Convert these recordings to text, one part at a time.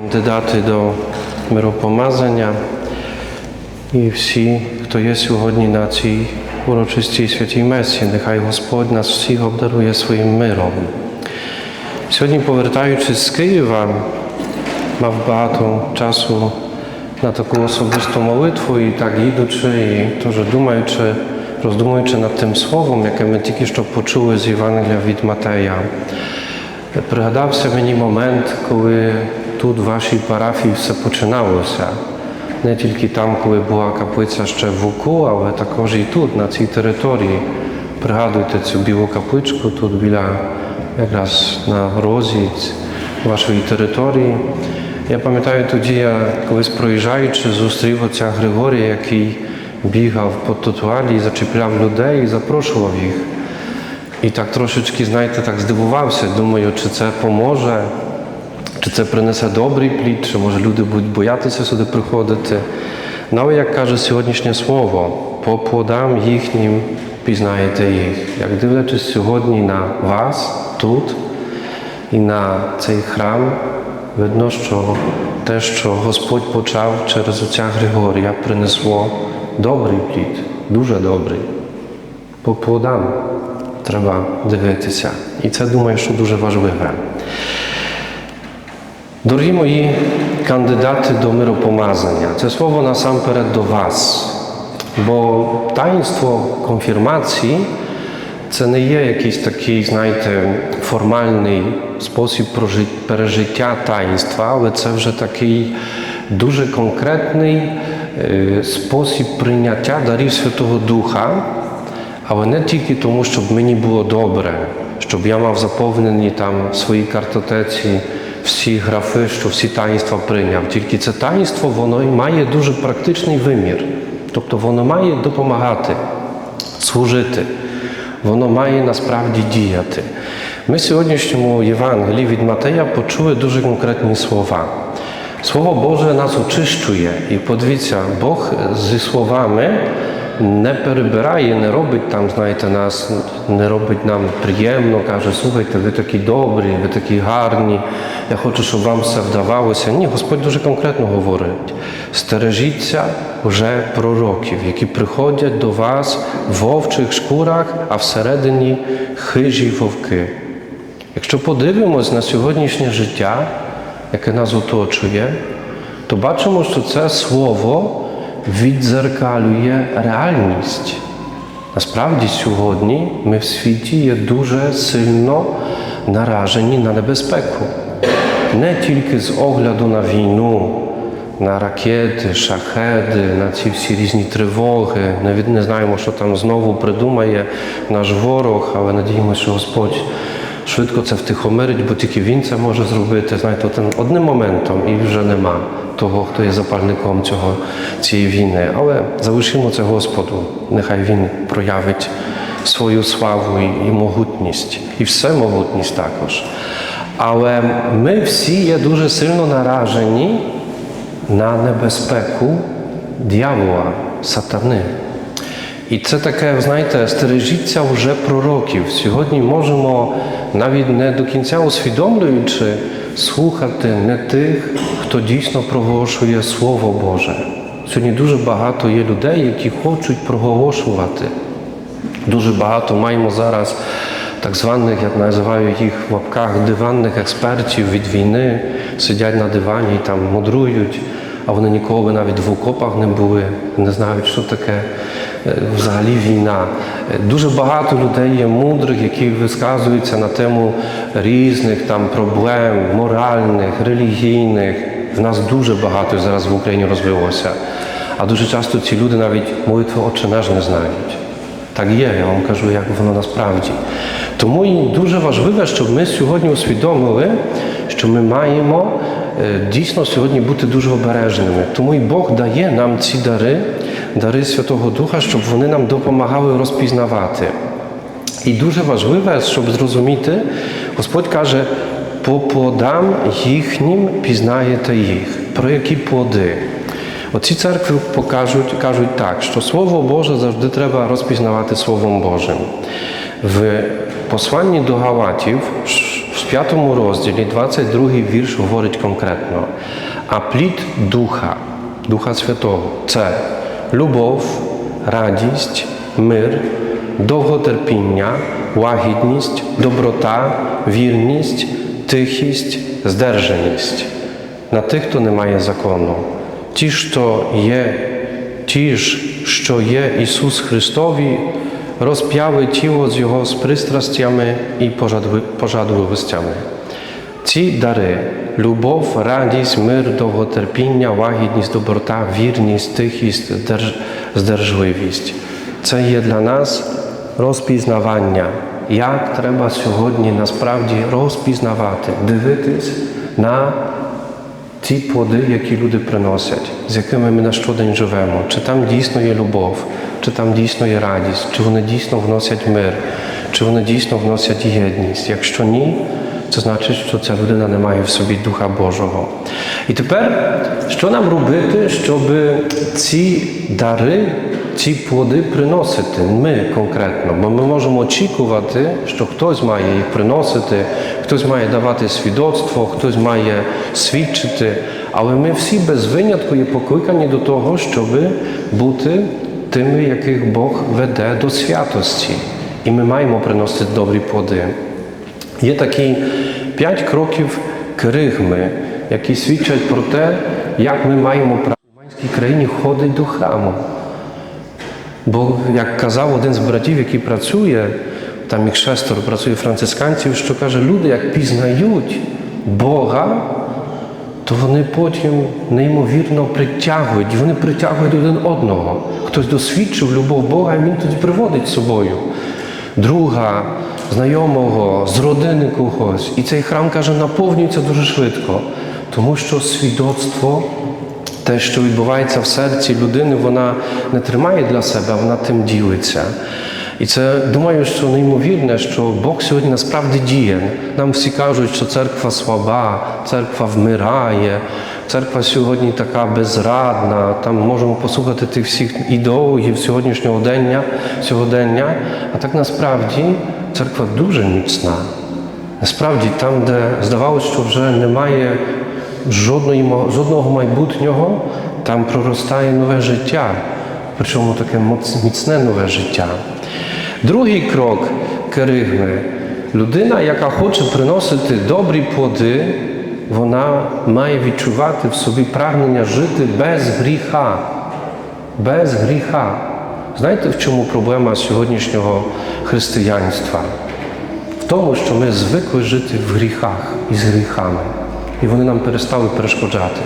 Кандидати до миропомазання і всі, хто є сьогодні на цій урочистій святій Месі, нехай Господь нас всіх обдарує своїм миром. Сьогодні, повертаючись з Києва, мав багато часу на таку особисту молитву і так їдучи, і теж думаючи, роздумуючи над тим словом, яке ми тільки що почули з Євангелія від Матея. Пригадався мені момент, коли тут в вашій парафії все починалося. Не тільки там, коли була каплиця ще в Вуку, але також і тут, на цій території. Пригадуйте цю білу капличку тут біля якраз на розі вашої території. Я пам'ятаю тоді, я колись проїжджаючи, зустрів отця Григорія, який бігав по тротуарі і зачіпляв людей і запрошував їх. І так трошечки, знаєте, так здивувався. Думаю, чи це поможе, чи це принесе добрий плід, чи може люди будуть боятися сюди приходити. Ну, як каже сьогоднішнє слово, по плодам їхнім пізнаєте їх. Як дивлячись сьогодні на вас тут і на цей храм, видно, що те, що Господь почав через отця Григорія, принесло добрий плід, дуже добрий. По плодам треба дивитися. І це думаю, що дуже важливе. Дорогі мої кандидати до миропомазання, це слово насамперед до вас. Бо таїнство конфірмації це не є якийсь такий, знаєте, формальний спосіб пережиття таїнства, але це вже такий дуже конкретний е, спосіб прийняття дарів Святого Духа, але не тільки тому, щоб мені було добре, щоб я мав заповнені там в своїй картотеці всі графи, що всі таїнства прийняв. Тільки це таїнство воно має дуже практичний вимір. Тобто воно має допомагати, служити, воно має насправді діяти. Ми в сьогоднішньому Євангелії від Матея почули дуже конкретні слова. Слово Боже нас очищує. І подивіться, Бог зі словами не перебирає, не робить там, знаєте, нас, не робить нам приємно, каже, слухайте, ви такі добрі, ви такі гарні, я хочу, щоб вам все вдавалося. Ні, Господь дуже конкретно говорить. Стережіться вже пророків, які приходять до вас в вовчих шкурах, а всередині хижі вовки. Якщо подивимось на сьогоднішнє життя, яке нас оточує, то бачимо, що це слово відзеркалює реальність. Насправді сьогодні ми в світі є дуже сильно наражені на небезпеку. Не тільки з огляду на війну, на ракети, шахеди, на ці всі різні тривоги. Навіть не знаємо, що там знову придумає наш ворог, але надіємося, що Господь швидко це втихомирить, бо тільки він це може зробити. Знаєте, одним моментом і вже нема того, хто є запальником цього, цієї війни. Але залишимо це Господу. Нехай Він проявить свою славу і могутність, і всемогутність також. Але ми всі є дуже сильно наражені на небезпеку дьявола, сатани. І це таке, знаєте, стережіться вже пророків. Сьогодні можемо навіть не до кінця усвідомлюючи слухати не тих, хто дійсно проголошує Слово Боже. Сьогодні дуже багато є людей, які хочуть проголошувати. Дуже багато маємо зараз так званих, я називаю їх в лапках, диванних експертів від війни, сидять на дивані і там мудрують, а вони ніколи навіть в окопах не були, не знають, що таке взагалі війна. Е, Дуже багато людей є мудрих, які висказуються на тему різних там проблем, моральних, релігійних. В нас дуже багато зараз в Україні розвилося. А дуже часто ці люди навіть молитви Отче наш не знають. Так є, я вам кажу, як воно насправді. Тому і дуже важливо, щоб ми сьогодні усвідомили, що ми маємо е, дійсно сьогодні бути дуже обережними. Тому і Бог дає нам ці дари, дари Святого Духа, щоб вони нам допомагали розпізнавати. І дуже важливе, щоб зрозуміти, Господь каже, по плодам їхнім пізнаєте їх. Про які плоди? Оці церкви покажуть, кажуть так, що Слово Боже завжди треба розпізнавати Словом Божим. В посланні до Галатів, в п'ятому розділі, 22 вірш говорить конкретно. А плід Духа, Духа Святого це любов, радість, мир, довготерпіння, лагідність, доброта, вірність, тихість, здержаність. На тих, хто не має закону. Ті, що є, ті ж, що є Ісус Христові, розп'яли тіло з Його з пристрастями і пожадливостями. Ці дари любов, радість, мир, довготерпіння, лагідність, доброта, вірність, тихість, здерж- здержливість. Це є для нас розпізнавання, як треба сьогодні насправді розпізнавати, дивитись на ті плоди, які люди приносять, з якими ми на щодень живемо, чи там дійсно є любов, чи там дійсно є радість, чи вони дійсно вносять мир, чи вони дійсно вносять єдність. Якщо ні, це значить, що ця людина не має в собі Духа Божого. І тепер, що нам робити, щоб ці дари, ці плоди приносити ми конкретно? Бо ми можемо очікувати, що хтось має їх приносити, хтось має давати свідоцтво, хтось має свідчити. Але ми всі без винятку є покликані до того, щоб бути тими, яких Бог веде до святості. І ми маємо приносити добрі плоди. Є такі п'ять кроків кригми, які свідчать про те, як ми маємо право в Уманській країні ходити до храму. Бо, як казав один з братів, який працює, там їх шестеро працює францисканців, що каже, люди, як пізнають Бога, то вони потім неймовірно притягують, вони притягують один одного. Хтось досвідчив любов Бога, і він тоді приводить з собою друга, знайомого, з родини когось. І цей храм каже, наповнюється дуже швидко, тому що свідоцтво. Те, що відбувається в серці людини, вона не тримає для себе, вона тим ділиться. І це думаю, що неймовірне, що Бог сьогодні насправді діє. Нам всі кажуть, що церква слаба, церква вмирає, церква сьогодні така безрадна. Там можемо послухати тих всіх ідеологів сьогоднішнього дня, сьогодення. А так насправді церква дуже міцна. Насправді, там, де здавалося, що вже немає жодної, жодного майбутнього, там проростає нове життя, причому таке міцне нове життя. Другий крок керигми. Людина, яка хоче приносити добрі плоди, вона має відчувати в собі прагнення жити без гріха. Без гріха. Знаєте, в чому проблема сьогоднішнього християнства? В тому, що ми звикли жити в гріхах і з гріхами, і вони нам перестали перешкоджати.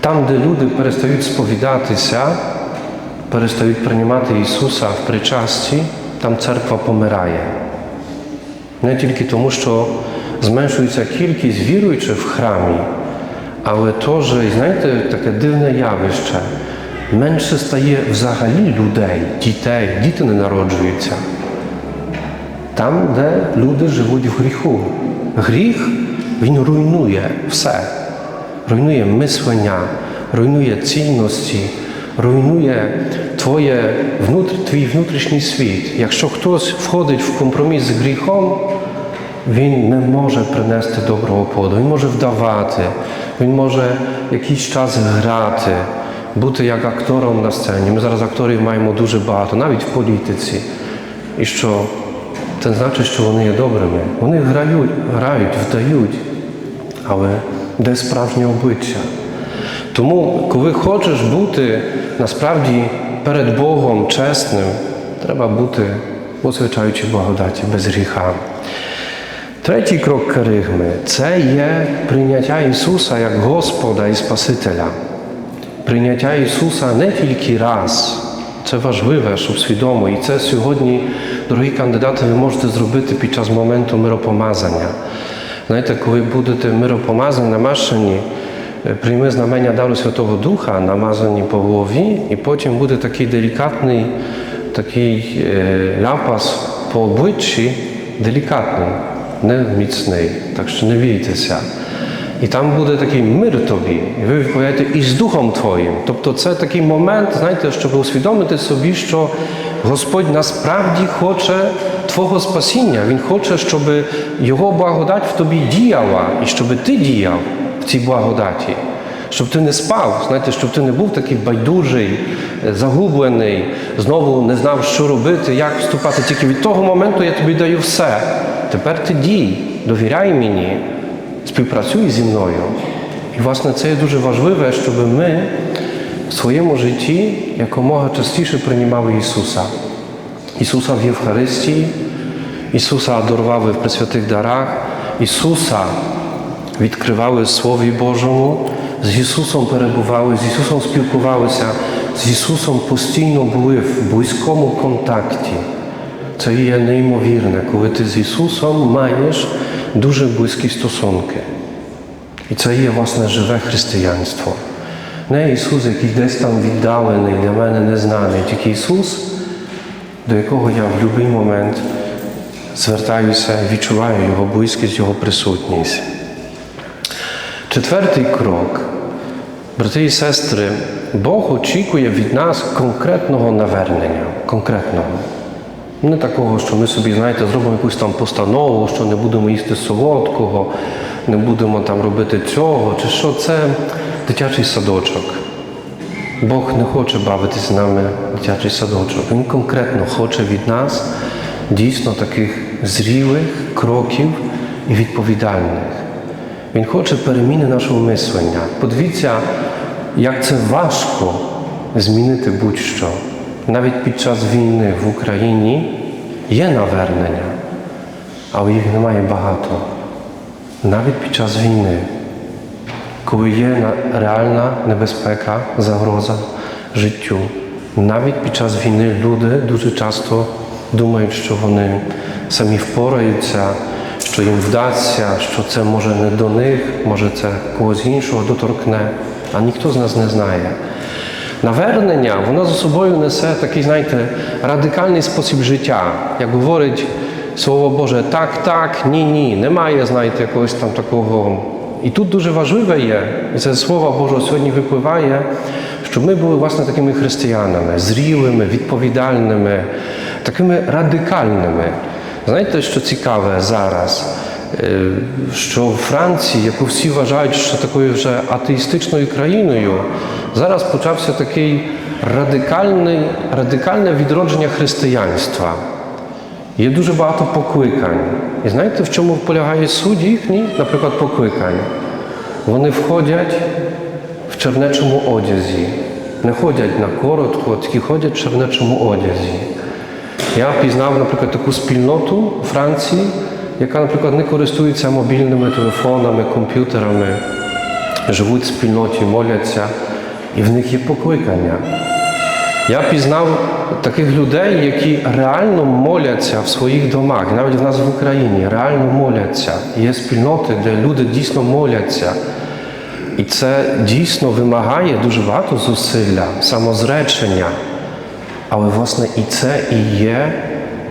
Там, де люди перестають сповідатися, перестають приймати Ісуса в причасті, там церква помирає. Не тільки тому, що зменшується кількість віруючих в храмі, але теж, знаєте, таке дивне явище. Менше стає взагалі людей, дітей, діти не народжуються. Там, де люди живуть в гріху. Гріх він руйнує все. Руйнує мислення, руйнує цінності, руйнує твоє, внутр, твій внутрішній світ. Якщо хтось входить в компроміс з гріхом, він не може принести доброго плоду. Він може вдавати, він може якийсь час грати, бути як актором на сцені. Ми зараз акторів маємо дуже багато, навіть в політиці. І що це не значить, що вони є добрими. Вони грають, грають, вдають, але де справжнє обличчя? Тому, коли хочеш бути насправді перед Богом чесним, треба бути, освячаючи благодаті без гріха. Третій крок каригми це є прийняття Ісуса як Господа і Спасителя. Прийняття Ісуса не тільки раз. Це важливе, щоб свідомо. І це сьогодні, дорогі кандидати, ви можете зробити під час моменту миропомазання. Знаєте, коли будете миропомазані, намашені, е, прийми знамення дару Святого Духа, намазані по голові, і потім буде такий делікатний, такий е, ляпас по обличчі, делікатний, не міцний. Так що не бійтеся. І там буде такий мир тобі, і ви відповідаєте і з Духом Твоїм. Тобто це такий момент, знаєте, щоб усвідомити собі, що Господь насправді хоче Твого спасіння. Він хоче, щоб Його благодать в тобі діяла, і щоб ти діяв в цій благодаті. Щоб ти не спав, знаєте, щоб ти не був такий байдужий, загублений, знову не знав, що робити, як вступати. Тільки від того моменту я тобі даю все. Тепер ти дій, довіряй мені, співпрацюй зі мною. І, власне, це є дуже важливе, щоб ми в своєму житті якомога частіше приймали Ісуса. Ісуса в Євхаристії, Ісуса адарували в пресвятих дарах, Ісуса відкривали Слові Божому, з Ісусом перебували, з Ісусом спілкувалися, з Ісусом постійно були в близькому контакті. Це є неймовірне, коли ти з Ісусом маєш дуже близькі стосунки. І це є власне живе християнство. Не Ісус, який десь там віддалений, для мене незнаний, тільки Ісус, до якого я в будь-який момент звертаюся, відчуваю Його близькість, Його присутність. Четвертий крок. Брати і сестри, Бог очікує від нас конкретного навернення. Конкретного. Не такого, що ми собі, знаєте, зробимо якусь там постанову, що не будемо їсти солодкого, не будемо там робити цього, чи що це дитячий садочок. Бог не хоче бавитися з нами дитячий садочок. Він конкретно хоче від нас дійсно таких зрілих кроків і відповідальних. Він хоче переміни нашого мислення. Подивіться, як це важко змінити будь-що. Навіть під час війни в Україні є навернення, але їх немає багато. Навіть під час війни, коли є реальна небезпека, загроза життю. Навіть під час війни люди дуже часто думають, що вони самі впораються, що їм вдасться, що це може не до них, може це когось іншого доторкне, а ніхто з нас не знає. Навернення, воно за собою несе такий, знаєте, радикальний спосіб життя. Як говорить Слово Боже, так, так, ні, ні. Немає, знаєте, якогось там такого. І тут дуже важливе є, і це Слово Боже сьогодні випливає, щоб ми були власне такими християнами, зрілими, відповідальними, такими радикальними. Знаєте, що цікаве зараз? Е, що в Франції, яку всі вважають, що такою вже атеїстичною країною, зараз почався такий радикальний, радикальне відродження християнства. Є дуже багато покликань. І знаєте, в чому полягає суть їхній, наприклад, покликань? Вони входять в чернечому одязі. Не ходять на коротко, тільки ходять в чернечому одязі. Я пізнав, наприклад, таку спільноту у Франції, яка, наприклад, не користується мобільними телефонами, комп'ютерами, живуть в спільноті, моляться, і в них є покликання. Я пізнав таких людей, які реально моляться в своїх домах, навіть в нас в Україні реально моляться. Є спільноти, де люди дійсно моляться. І це дійсно вимагає дуже багато зусилля, самозречення. Але, власне, і це і є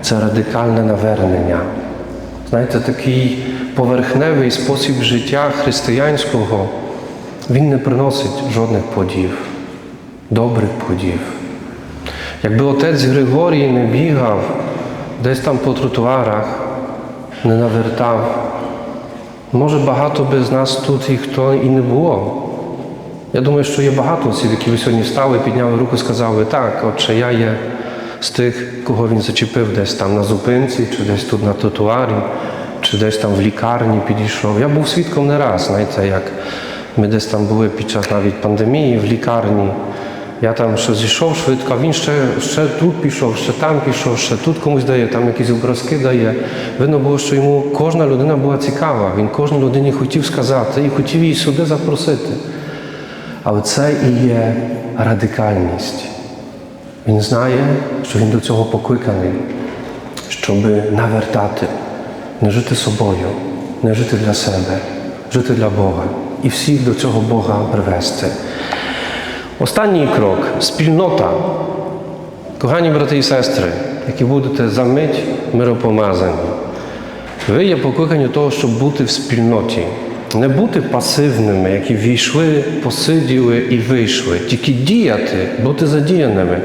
це радикальне навернення. Знаєте, такий поверхневий спосіб життя християнського, він не приносить жодних плодів, добрих плодів. Якби отець Григорій не бігав десь там по тротуарах, не навертав, може багато би з нас тут і хто і не було. Я думаю, що є багато осіб, які ви сьогодні встали, підняли руку і сказали, так, отче, я є з тих, кого він зачепив десь там на зупинці, чи десь тут на тротуарі, чи десь там в лікарні підійшов. Я був свідком не раз, знаєте, як ми десь там були під час навіть пандемії в лікарні. Я там ще зійшов швидко, а він ще, ще тут пішов, ще там пішов, ще тут комусь дає, там якісь образки дає. Видно було, що йому кожна людина була цікава. Він кожній людині хотів сказати і хотів її сюди запросити. Але це і є радикальність. Він знає, що він до цього покликаний, щоб навертати, не жити собою, не жити для себе, жити для Бога і всіх до цього Бога привести. Останній крок спільнота. Кохані брати і сестри, які будете за мить миропомазані. Ви є покликані того, щоб бути в спільноті, не бути пасивними, які війшли, посиділи і вийшли, тільки діяти, бути задіяними.